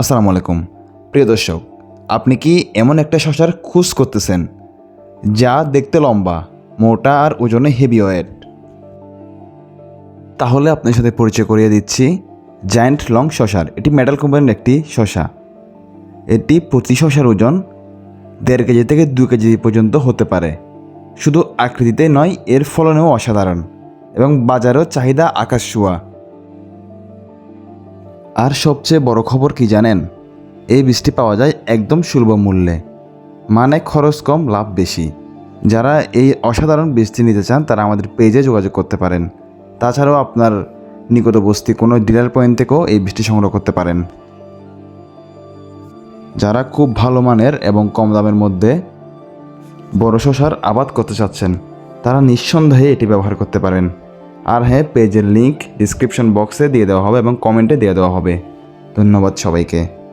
আসসালামু আলাইকুম। প্রিয় দর্শক, আপনি কি এমন একটা শশার খোঁজ করতেছেন? যা দেখতে লম্বা, মোটা আর ওজনে হেভি ওয়েট তাহলে আপনার সাথে পরিচয় করিয়ে দিচ্ছি জায়ান্ট লং শশার এটি মেটাল কোম্পানির একটি শশা এটি প্রতি শশার ওজন দেড় কেজি থেকে দু কেজি পর্যন্ত হতে পারে। শুধু আকৃতিতে নয়, এর ফলনেও অসাধারণ এবং বাজারেও চাহিদা আকাশ ছোঁয়া। আর সবচেয়ে বড় খবর কি জানেন? এই বীজটি পাওয়া যায় একদম সুলভ মূল্যে। মানে খরচ কম, লাভ বেশি। যারা এই অসাধারণ বীজটি নিতে চান, তারা আমাদের পেজে যোগাযোগ করতে পারেন। তাছাড়াও আপনার নিকটবর্তী কোনো ডিলার পয়েন্ট থেকেও এই বীজটি সংগ্রহ করতে পারেন। যারা খুব ভালো মানের এবং কম দামের মধ্যে বড় শশার আবাদ করতে চাচ্ছেন, তারা নিঃসন্দেহে এটি ব্যবহার করতে পারেন। আর হ্যাঁ পেজের লিঙ্ক ডিসক্রিপশন বক্সে দিয়ে দেওয়া হবে এবং কমেন্টে দিয়ে দেওয়া হবে। ধন্যবাদ সবাইকে।